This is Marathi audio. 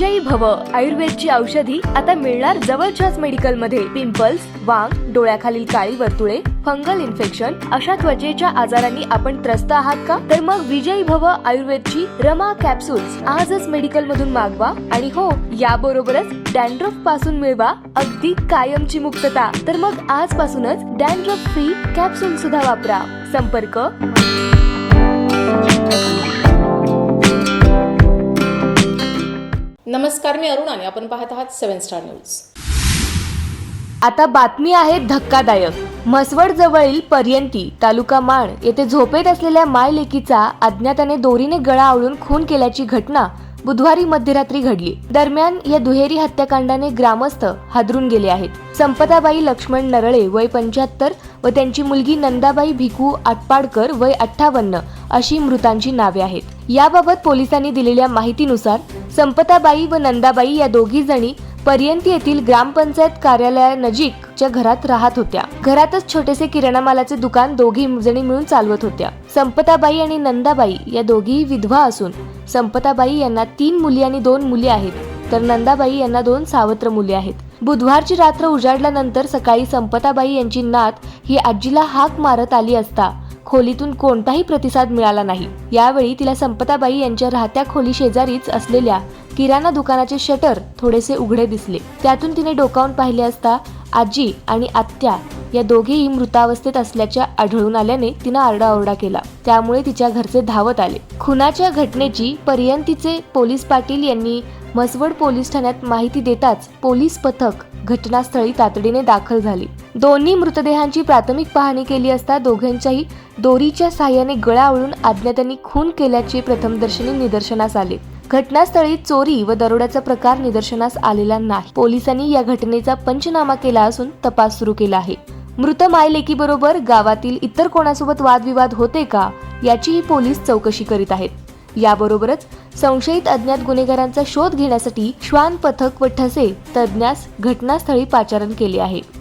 विजयी भव. आयुर्वेदची औषधी आता मिळणार जवळच्याच मेडिकलमध्ये पिंपल्स वांग डोळ्याखालील काळी वर्तुळे फंगल इन्फेक्शन अशा त्वचेच्या आजारांनी आपण त्रस्त आहात का? तर मग विजयी भव आयुर्वेदची रमा कॅप्सूल्स आजच मेडिकल मधून मागवा आणि हो याबरोबरच डॅन्ड्रफपासून मिळवा अगदी कायमची मुक्तता. तर मग आजपासूनच डॅन्ड्रफ फ्री कॅप्सूल सुद्धा वापरा. संपर्क नमस्कार मी अरुण आणि आपण पाहत आहात सेव्हन स्टार न्यूज. आता बातमी आहे धक्कादायक. म्हसवड जवळील पर्यंती तालुका माण येथे झोपेत असलेल्या माय लेकीचा अज्ञाताने दोरीने गळा आवळून खून केल्याची घटना बुधवारी मध्यरात्री घडली. दरम्यान या दुहेरी हत्याकांडाने ग्रामस्थ हादरून गेले आहेत. संपदाबाई लक्ष्मण नरळे वय पंच्याहत्तर व त्यांची मुलगी नंदाबाई भिकू आटपाडकर वय अठ्ठावन्न अशी मृतांची नावे आहेत. याबाबत पोलिसांनी दिलेल्या माहितीनुसार संपताबाई व नंदाबाई या दोघी जणी पर्यंत येथील ग्रामपंचायत कार्यालयानजीकच्या घरात राहत होत्या. घरातच छोटेसे किराणा मालाचे दुकान दोघी जणी मिळून चालवत होत्या. संपताबाई आणि नंदाबाई या दोघीही विधवा असून संपताबाई यांना तीन मुली आणि दोन मुली आहेत तर नंदाबाई यांना दोन सावत्र मुली आहेत. बुधवारची रात्र उजाडल्यानंतर सकाळी संपताबाई यांची नात ही आजीला हाक मारत आली असता खोलीतून कोणताही प्रतिसाद मिळाला नाही. यावेळी तिला संपताबाई यांच्या राहत्या खोली शेजारीच असलेल्या किराणा दुकानाचे शटर थोडेसे उघडे दिसले. त्यातून तिने डोकावून पाहिले असता आजी आणि आत्या या दोघेही मृतावस्थेत असल्याच्या आढळून आल्याने तिनं आरडाओरडा केला. त्यामुळे तिच्या घरचे धावत आले. खुनाच्या घटनेची पर्यंतीचे पोलीस पाटील यांनी म्हसवड पोलीस ठाण्यात माहिती देताच पोलीस पथक घटनास्थळी तातडीने दाखल झाले. दोन्ही मृतदेहांची प्राथमिक पाहणी केली असता दोघांच्याही दोरीच्या सहाय्याने गळावळून अज्ञातांनी खून केल्याचे प्रथमदर्शनी निदर्शनास आले. घटनास्थळी चोरी व दरोड्याचा प्रकार निदर्शनास आलेला नाही. पोलिसांनी या घटनेचा पंचनामा केला असून तपास सुरू केला आहे. मृत मायलेकीबरोबर गावातील इतर कोणासोबत वादविवाद होते का याचीही पोलीस चौकशी करीत आहेत. याबरोबरच संशयित अज्ञात गुन्हेगारांचा शोध घेण्यासाठी श्वान पथक व ठसे तज्ज्ञास घटनास्थळी पाचारण केले आहे.